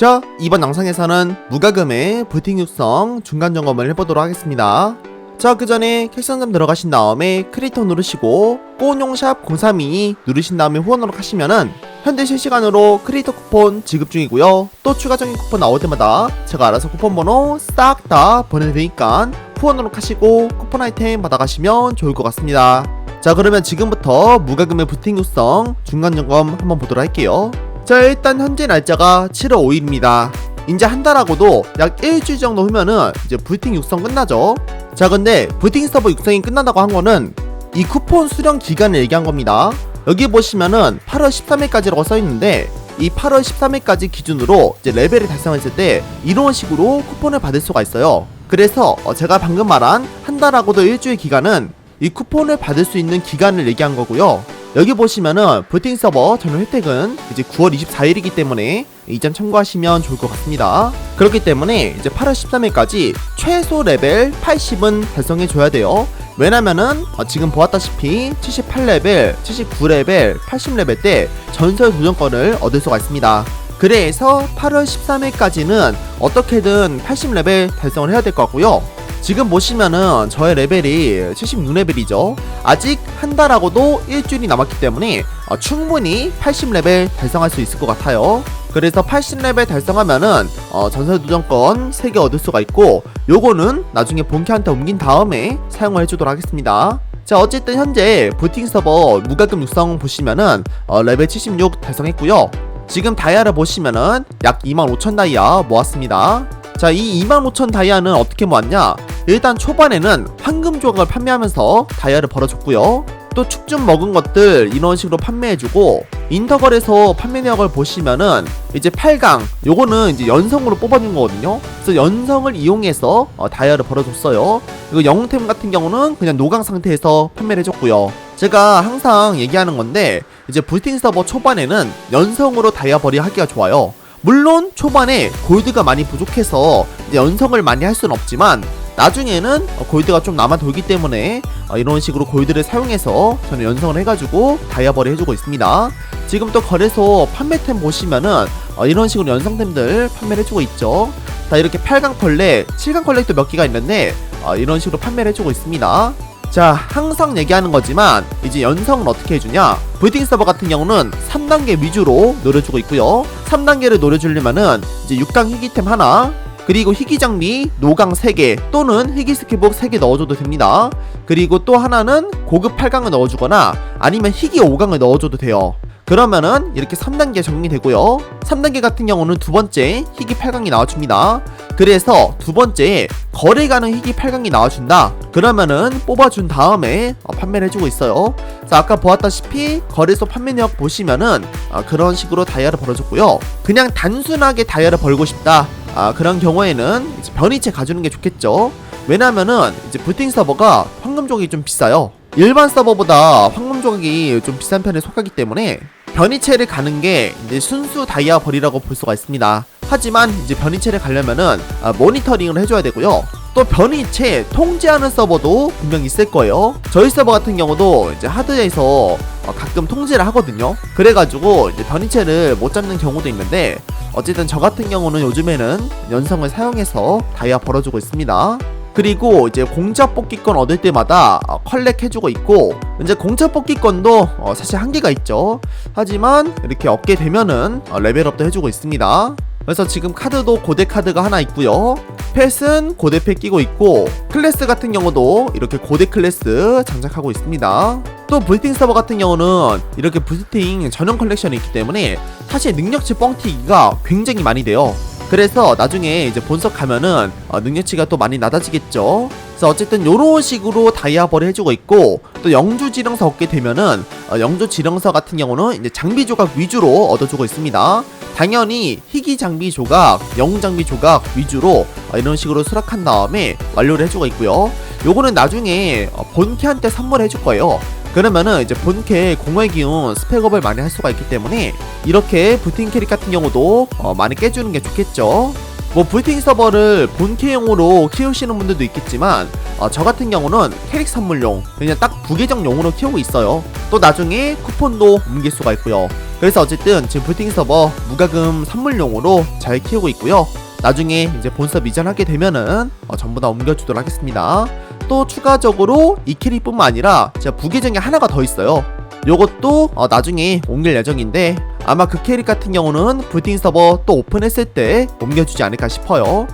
자, 이번 영상에서는 무과금의 부팅 육성 중간 점검을 해보도록 하겠습니다. 자, 그 전에 캡션점 들어가신 다음에 크리에이터 누르시고 꼬용샵 032 누르신 다음에 후원으로 하시면은 현재 실시간으로 크리에이터 쿠폰 지급 중이고요. 또 추가적인 쿠폰 나올 때마다 제가 알아서 쿠폰 번호 싹 다 보내드리니까 후원으로 하시고 쿠폰 아이템 받아가시면 좋을 것 같습니다. 자, 그러면 지금부터 무과금의 부팅 육성 중간 점검 한번 보도록 할게요. 자 일단 현재 날짜가 7월 5일입니다. 이제 한 달하고도 약 일주일 정도 후면은 이제 부팅 육성 끝나죠. 자 근데 부팅 서버 육성이 끝난다고 한 거는 이 쿠폰 수령 기간을 얘기한 겁니다. 여기 보시면은 8월 13일까지라고 써 있는데 이 8월 13일까지 기준으로 이제 레벨을 달성했을 때 이런 식으로 쿠폰을 받을 수가 있어요. 그래서 어, 제가 방금 말한 한 달하고도 일주일 기간은 이 쿠폰을 받을 수 있는 기간을 얘기한 거고요 여기 보시면은 부팅 서버 전용 혜택은 이제 9월 24일이기 때문에 이 점 참고하시면 좋을 것 같습니다. 그렇기 때문에 이제 8월 13일까지 최소 레벨 80은 달성해 줘야 돼요. 왜냐면은 어, 지금 보았다시피 78레벨, 79레벨, 80레벨 때 전설 도전권을 얻을 수가 있습니다. 그래서 8월 13일까지는 어떻게든 80레벨 달성을 해야 될 것 같고요. 지금 보시면은 저의 레벨이 76레벨이죠. 아직 한 달하고도 일주일이 남았기 때문에 어, 충분히 80레벨 달성할 수 있을 것 같아요. 그래서 80레벨 달성하면은 어, 전설 도전권 3개 얻을 수가 있고 요거는 나중에 본캐한테 옮긴 다음에 사용을 해주도록 하겠습니다. 자 어쨌든 현재 부팅 서버 무과금 육성 보시면은 어, 레벨 76 달성했고요. 지금 다이아를 보시면은 약 25,000 다이아 모았습니다. 자, 이 25,000 다이아는 어떻게 모았냐? 일단 초반에는 황금 조각을 판매하면서 다이아를 벌어줬고요. 또 축좀 먹은 것들 이런 식으로 판매해주고 인터걸에서 판매 내역을 보시면은 이제 8강 요거는 이제 연성으로 뽑아준 거거든요. 그래서 연성을 이용해서 어, 다이아를 벌어줬어요. 그리고 영웅템 같은 경우는 그냥 노강 상태에서 판매를 해줬고요. 제가 항상 얘기하는 건데 이제 불팅 서버 초반에는 연성으로 다이아 벌이 하기가 좋아요. 물론 초반에 골드가 많이 부족해서 연성을 많이 할 수는 없지만 나중에는 골드가 좀 남아 돌기 때문에 어, 이런 식으로 골드를 사용해서 저는 연성을 해가지고 다이아벌이 해주고 있습니다. 지금 또 거래소 판매템 보시면은 어, 이런 식으로 연성템들 판매를 해주고 있죠. 자 이렇게 8강 컬렉, 7강 컬렉도 몇 개가 있는데 어, 이런 식으로 판매를 해주고 있습니다. 자 항상 얘기하는 거지만 이제 연성은 어떻게 해주냐 브이팅 서버 같은 경우는 3단계 위주로 노려주고 있고요 3단계를 노려주려면은 이제 6강 희귀템 하나 그리고 희귀 장비 노강 3개 또는 희귀 스킬북 3개 넣어줘도 됩니다. 그리고 또 하나는 고급 8강을 넣어주거나 아니면 희귀 5강을 넣어줘도 돼요. 그러면은 이렇게 3단계 적용이 되고요. 3단계 같은 경우는 두 번째 희귀 8강이 나와줍니다. 그래서 두 번째 거래 가능 희귀 8강이 나와준다. 그러면은 뽑아준 다음에 어, 판매를 해주고 있어요. 자 아까 보았다시피 거래소 판매 내역 보시면은 아, 그런 식으로 다이아를 벌어줬고요. 그냥 단순하게 다이아를 벌고 싶다 아, 그런 경우에는 변이체 가주는 게 좋겠죠 왜냐면은 이제 부팅 서버가 황금 조각이 좀 비싸요 일반 서버보다 황금 조각이 좀 비싼 편에 속하기 때문에 변이체를 가는 게 이제 순수 다이아 벌이라고 볼 수가 있습니다. 하지만 이제 변이체를 가려면은 아, 모니터링을 해줘야 되고요. 또 변이체 통제하는 서버도 분명 있을 거예요. 저희 서버 같은 경우도 이제 하드에서 어, 가끔 통제를 하거든요. 그래가지고 이제 변이체를 못 잡는 경우도 있는데 어쨌든 저 같은 경우는 요즘에는 연성을 사용해서 다이아 벌어주고 있습니다. 그리고 이제 공짜 뽑기권 얻을 때마다 어, 컬렉 해주고 있고 이제 공짜 뽑기권도 어, 사실 한계가 있죠 하지만 이렇게 얻게 되면은 어, 레벨업도 해주고 있습니다 그래서 지금 카드도 고대 카드가 하나 있고요. 펫은 고대 펫 끼고 있고 클래스 같은 경우도 이렇게 고대 클래스 장착하고 있습니다. 또 불팅 서버 같은 경우는 이렇게 부스팅 전용 컬렉션이 있기 때문에 사실 능력치 뻥튀기가 굉장히 많이 돼요 그래서 나중에 이제 본석 가면은 어, 능력치가 또 많이 낮아지겠죠. 그래서 어쨌든 요런 식으로 다이아벌을 해주고 있고 또 영주 지령서 얻게 되면은 어, 영주 지령서 같은 경우는 이제 장비 조각 위주로 얻어주고 있습니다. 당연히 희귀 장비 조각, 영웅 장비 조각 위주로 어, 이런 식으로 수락한 다음에 완료를 해주고 있고요. 요거는 나중에 어, 본캐한테 선물해 줄 거예요. 그러면은 이제 본캐 공허의 기운 스펙업을 많이 할 수가 있기 때문에 이렇게 부팅 캐릭 같은 경우도 어, 많이 깨주는 게 좋겠죠. 뭐 부팅 서버를 본캐용으로 키우시는 분들도 있겠지만 어, 저 같은 경우는 캐릭 선물용 그냥 딱 부계정용으로 키우고 있어요. 또 나중에 쿠폰도 옮길 수가 있고요. 그래서 어쨌든 지금 부팅 서버 무과금 선물용으로 잘 키우고 있고요. 나중에 이제 본섭 이전하게 되면은 어, 전부 다 옮겨주도록 하겠습니다. 또 추가적으로 이 캐릭뿐만 아니라 제가 부계정이 하나가 더 있어요. 요것도 어, 나중에 옮길 예정인데 아마 그 캐릭 같은 경우는 부팅 서버 또 오픈했을 때 옮겨주지 않을까 싶어요.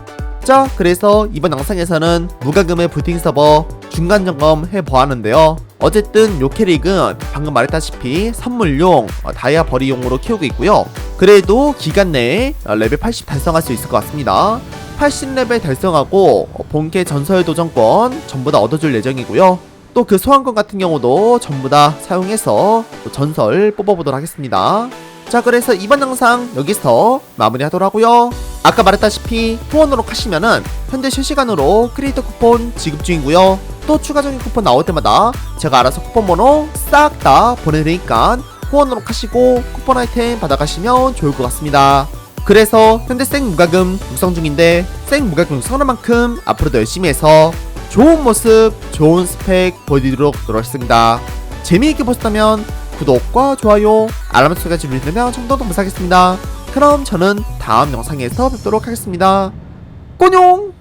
자, 그래서 이번 영상에서는 무과금의 부팅 서버 중간 점검 해보았는데요. 어쨌든 요 캐릭은 방금 말했다시피 선물용 어, 다이아 버리용으로 키우고 있고요. 그래도 기간 내에 어, 레벨 80 달성할 수 있을 것 같습니다. 80레벨 달성하고 어, 본캐 전설 도전권 전부 다 얻어줄 예정이고요. 또 그 소환권 같은 경우도 전부 다 사용해서 또 전설 뽑아보도록 하겠습니다. 자 그래서 이번 영상 여기서 마무리하도록 하고요. 아까 말했다시피 후원으로 하시면은 현재 실시간으로 크리에이터 쿠폰 지급 중이고요. 또 추가적인 쿠폰 나올 때마다 제가 알아서 쿠폰 번호 싹 다 보내드리니까 후원으로 하시고 쿠폰 아이템 받아가시면 좋을 것 같습니다. 그래서 현재 생 무과금 육성 중인데 생 무과금 육성하는 만큼 앞으로도 열심히 해서 좋은 모습, 좋은 스펙 보여드리도록 노력하겠습니다. 재미있게 보셨다면 구독과 좋아요, 알람 설정까지 누르시면 정도 감사하겠습니다. 그럼 저는 다음 영상에서 뵙도록 하겠습니다. 꼬뇽!